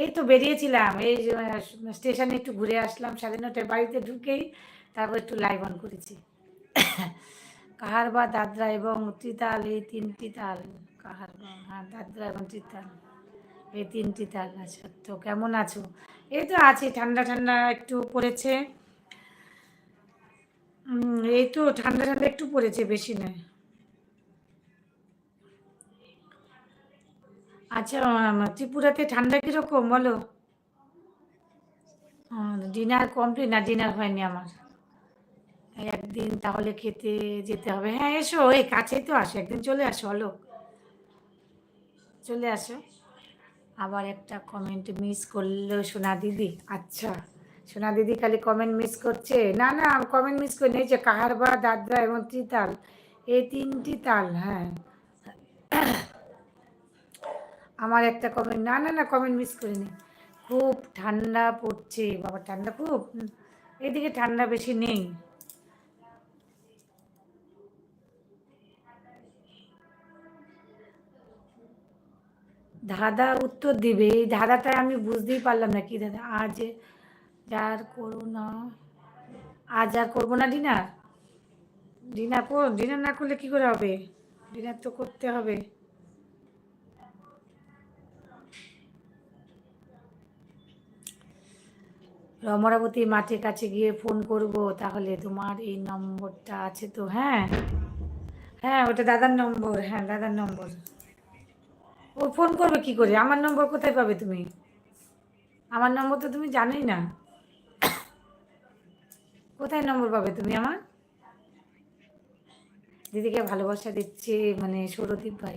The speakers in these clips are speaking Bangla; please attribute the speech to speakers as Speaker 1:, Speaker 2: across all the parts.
Speaker 1: এই তো বেরিয়েছিলাম, এই স্টেশনে একটু ঘুরে আসলাম, সাড়ে নটায় বাড়িতে ঢুকেই তারপর একটু লাইভ অন করেছি। কাহার বা দাদরা এবং ত্রিতাল এই তিনটি তাল কাহার বা হ্যাঁ দাদরা এবং ত্রিতাল এই তিনটি তাল আচ্ছা তো কেমন আছো? এই তো আছি, ঠান্ডা ঠান্ডা একটু পড়েছে। এই তো ঠান্ডা ঠান্ডা একটু পড়েছে, বেশি নয়। আচ্ছা ত্রিপুরাতে ঠান্ডা কীরকম বলো? ডিনার কমপ্লিট না ডিনার হয়নি আমার? একদিন তাহলে খেতে যেতে হবে। হ্যাঁ এসো, এই কাছেই তো আসো, একদিন চলে আসো হলো চলে আসো। আবার একটা কমেন্ট মিস করল সোনা দিদি। আচ্ছা সোনা দিদি খালি কমেন্ট মিস করছে। না না কমেন্ট মিস করে নিয়েছে কাহার বা দাদরা এবং ত্রিতাল এই তিনটি তাল হ্যাঁ। আমার একটা কমেন্ট না না না কমেন্ট মিস করিনি। খুব ঠান্ডা পড়ছে, বাবা, ঠান্ডা খুব? এদিকে ঠান্ডা বেশি নেই। ধাঁধা উত্তর দিবে, এই ধাঁধাটা আমি বুঝতেই পারলাম না, কি দাদা আজ যার করো না। আজ আর করব না ডিনার? ডিনার ডিনার না করলে কি করে হবে? ডিনার তো করতে হবে। অমরাবতী মাঠের কাছে গিয়ে ফোন করব, তাহলে তোমার এই নম্বরটা আছে তো হ্যাঁ? হ্যাঁ ওটা দাদার নম্বর হ্যাঁ দাদার নম্বর। ও ফোন করবে কি করে? আমার নম্বর কোথায় পাবে তুমি? আমার নম্বর তো তুমি জানোই না। কোথায় নম্বর পাবে তুমি আমার? দিদিকে ভালোবাসা দিচ্ছে মানে সৌরদীপ ভাই।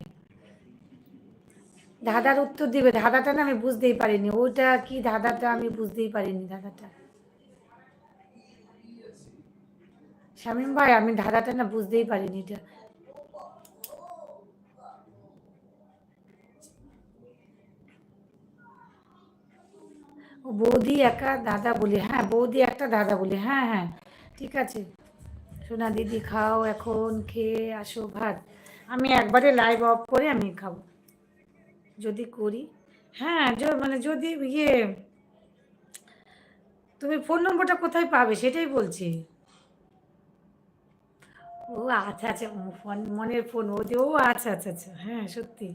Speaker 1: ধাঁধার উত্তর দিবে। ধাঁধাটা না আমি বুঝতেই পারিনি। ওইটা কি ধাঁধাটা আমি বুঝতেই পারিনি ধাঁধাটা। শামীম ভাই, আমি ধাঁধাটা না বুঝতেই পারিনি এটা। বৌদি একা দাদা বলি। হ্যাঁ বৌদি একটা দাদা বলি। হ্যাঁ হ্যাঁ ঠিক আছে। সোনা দিদি, খাও এখন, খেয়ে আসো ভাত। আমি একবারে লাইভ অফ করে আমি খাব। যদি করি? হ্যাঁ মানে যদি ইয়ে তুমি ফোন নম্বরটা কোথায় পাবে সেটাই বলছি। ও আচ্ছা আচ্ছা ফোন মনের ফোন ও ও আচ্ছা আচ্ছা আচ্ছা হ্যাঁ সত্যি।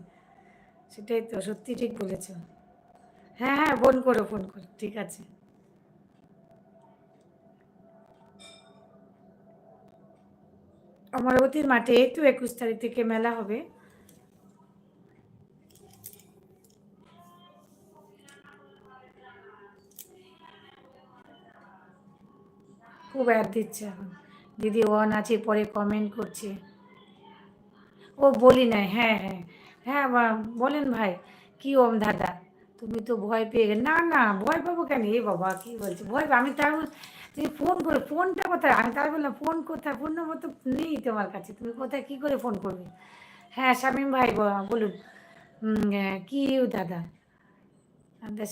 Speaker 1: সেটাই তো সত্যি ঠিক বলেছ। হ্যাঁ হ্যাঁ ফোন করো ফোন করো ঠিক আছে। অমরাবতীর মাঠে এই তো একুশ তারিখ থেকে মেলা হবে। খুব অ্যাড দিচ্ছে এখন। দিদি ওয়ান আছে, পরে কমেন্ট করছে। ও বলি নাই হ্যাঁ হ্যাঁ। হ্যাঁ বলেন ভাই, কি ওম দাদা? তুমি তো ভয় পেয়ে গেলে। না না, ভয় পাবো কেন? এ বাবা, কি বলছে? ভয় আমি তার তুমি ফোন করে ফোনটা কোথায়? আমি তার বললাম ফোন কোথায়? ফোন নম্বর তো নেই তোমার কাছে। তুমি কোথায়, কী করে ফোন করবে? হ্যাঁ শামীম ভাই বলুন। কি দাদা?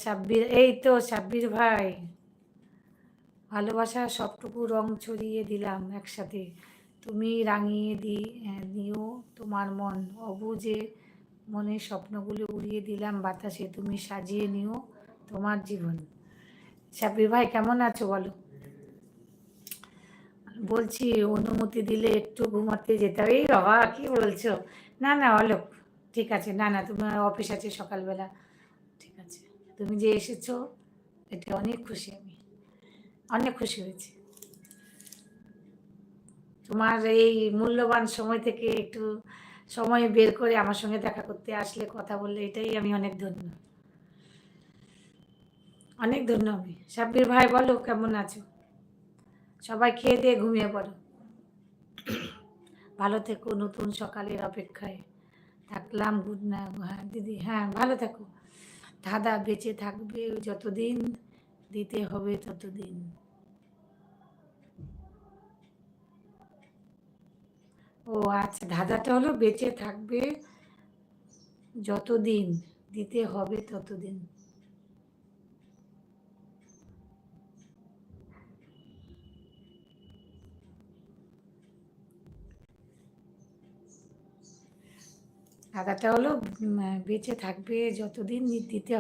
Speaker 1: সাব্বির, এই তো সাব্বির ভাই। ভালোবাসা সবটুকু রং ছড়িয়ে দিলাম একসাথে। তুমি রাঙিয়ে দি দিও তোমার মন। অবুঝে মনের স্বপ্নগুলো উড়িয়ে দিলাম বাতাসে। তুমি সাজিয়ে নিও তোমার জীবন। সাব্বির ভাই, কেমন আছো বলো? বলছি, অনুমতি দিলে একটু ঘুমাতে যেতে হবে। এই বাবা, কী বলছো? না না, অলোক, ঠিক আছে। না না তোমার অফিস আছে সকালবেলা। ঠিক আছে। তুমি যে এসেছ, এটা অনেক খুশি আমি। অনেক খুশি হয়েছি। তোমার এই মূল্যবান সময় থেকে একটু সময় বের করে আমার সঙ্গে দেখা করতে আসলে, কথা বললে এটাই আমি অনেক ধন্য। অনেক ধন্য আমি। সাব্বির ভাই বলো, কেমন আছো? সবাই খেয়ে দিয়ে ঘুমিয়ে পড়ো। ভালো থেকো, নতুন সকালের অপেক্ষায়। থাকলাম, গুড না হ্যাঁ দিদি হ্যাঁ ভালো থাকো। দাদা বেঁচে থাকবে যতদিন, দিতে হবে ততদিন। ও আচ্ছা ধাঁধাটা হলো বেঁচে থাকবে যতদিন, দিতে হবে ততদিন। ধাঁধাটা হলো বেঁচে থাকবে যতদিন দিতে